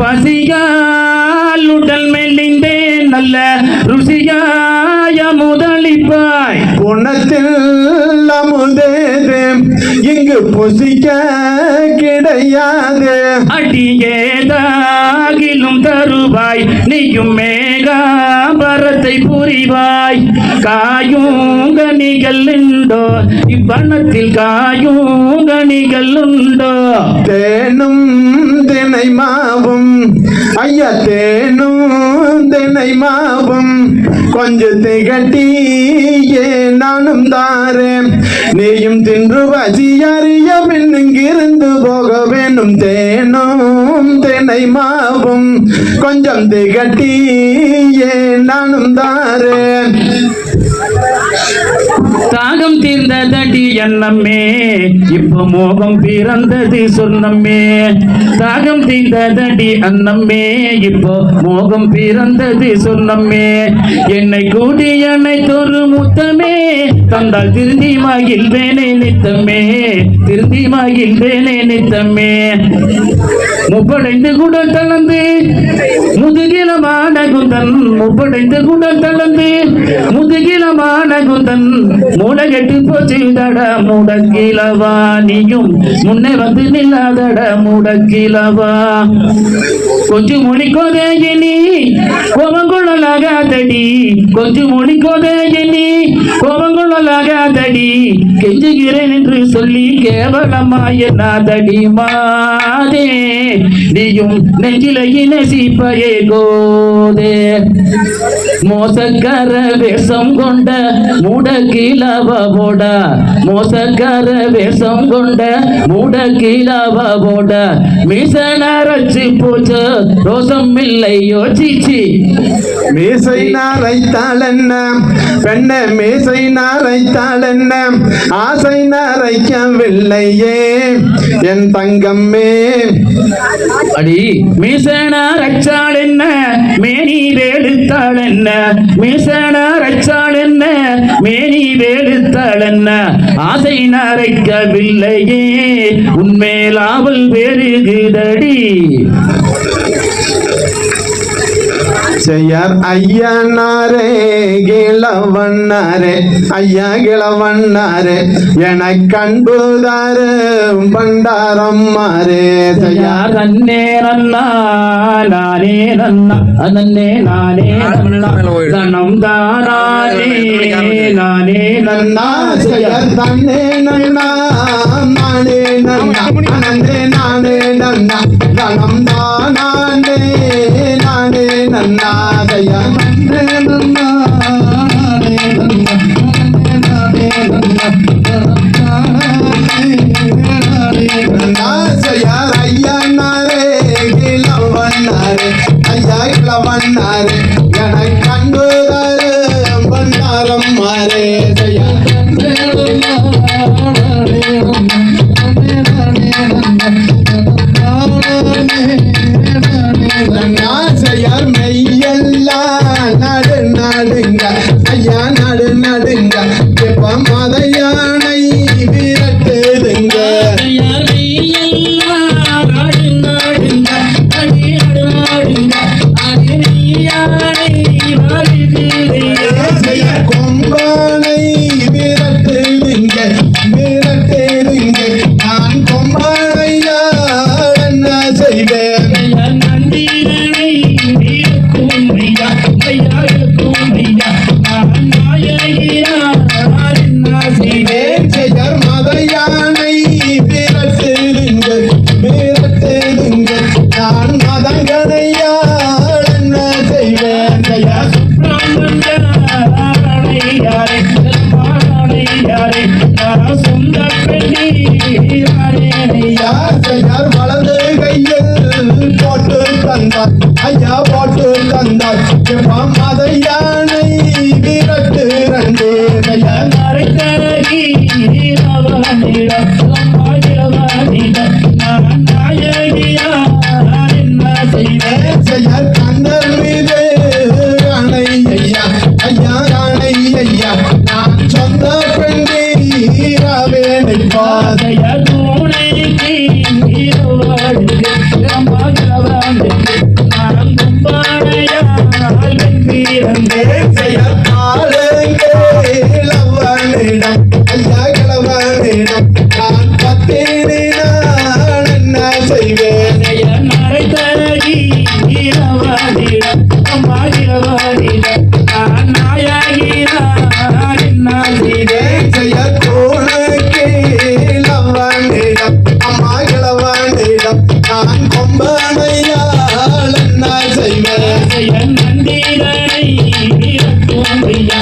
பசியால் உடல் மெல்லிந்தேன் நல்ல ருசியாய முதலிப்பாய். குணத்தில் அமுதேது இங்கு புசிக்க கிடையாது. அடியேதாகிலும் தருவாய். நீயும் மேகாபரத்தை புரிவாய். காயும் கனிகள் உண்டோ? இவ்வனத்தில் காயும் கனிகள் உண்டோ? தேனும் தினை மாவும். ஐயா தேனும் தினை மாவும். கொஞ்சம் திகட்டியே நானும் தாரேன். நீயும் தின்று வசி அறிய பின் போக வேணும். தேனும் தினை மாவும். கொஞ்சம் திகட்டியே நானும் தாரேன். தாகம் தீர்ந்ததடி எண்ணம்மே இப்ப மோகம் பிறந்தது சொன்னம்மே தாகம் தீர்ந்ததடி அன்னமே இப்போ மோகம் பிறந்தது சொன்னம்மே என்னை கூடி அனைத்தொரு முத்தமே தந்தால் திருந்தி மகிழ்வேனே நித்தம்மே திருந்தி மகிழ்வேனே நித்தம்மே முப்படைந்து குடல் தளர்ந்து முதுகிலமான குந்தன் முப்படைந்து குடல் தளர்ந்து முதுகிலமான குந்தன் மூடகெட்டு போச்சு தட முடக்கிலவா நீயும்? முன்னே வந்து நில்லாதட முடக்கிலவா? கொஞ்சம் மொழிக்கோதே நீ கோபங்குழலாகாதடி கொஞ்சம் மொழிக்கோதே நீ கோபங்குழலாகாதடி கெஞ்சுகிறேன் என்று சொல்லி கேவலமாய நாதடி மாதே? நீயும் நெஞ்சிலையே நெசிப்பையே கோதே மோசக்கார வேஷம் கொண்ட மூடக்கிலவோட மோசக்கார வேஷம் கொண்ட மூடக்கிலவோட மீசனரச்சு போச்சு ரோசம் இல்லை யோசிச்சு மீசை நாரைத்தாள் என்ன பெண்ண மீசை நாரைத்தாள் என்ன ஆசை நாரைக்கவில்லையே என் தங்கம்மே அடி மீசன ரச்சாள் என்ன? மேனி வேலுத்தாள் என்ன? மீசன ரச்சாள் என்ன? மேனி வேலுத்தாள் என்ன? ஆசை நரைக்கவில்லையே உன்மேலாவல் பெருகுதடி. செய்யார் ஐயனாரே கிழவண்ணாரே ஐயா கிழவண்ணாரே என கண்புதாரு பண்டாரம் மாறே செய்யார் யார் நன்னே நன்னா நானே நன்னா நன்னே. நானே தனம் தானானே நானே நன்னா. செய்யார் தன்னே நன்னா நானே நன்னா நானே நன்னா தனம் தானே ബ്രഹ്മരേ ജയ ஆசையார் மெய்யெல்லாம் நடு நடுங்க ஐயா நடு நடுங்க எப்ப மதையார்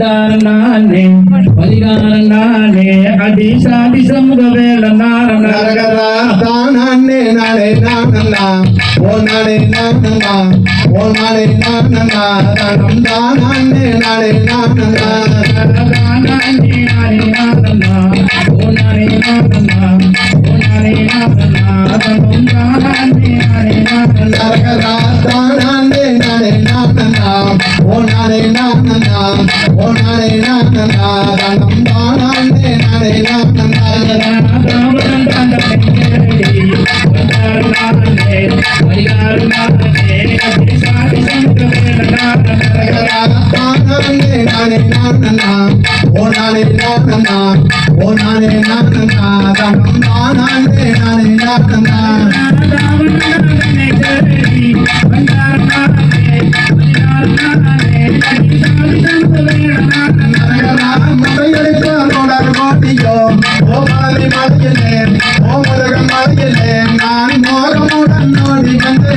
బండారు నానే బలిగారు నానే అది సాది సముగ వేళ నారం నరగరా నాన్నే నాడే నానన్నా ఓ నాడే నానన్నా ఓ నాడే నానన్నా రణం దానాన్నే నాడే నానన్నా నాన్నే నాడే నానన్నా பார்த்தமா நான் மோகமுடன் நோடி வந்து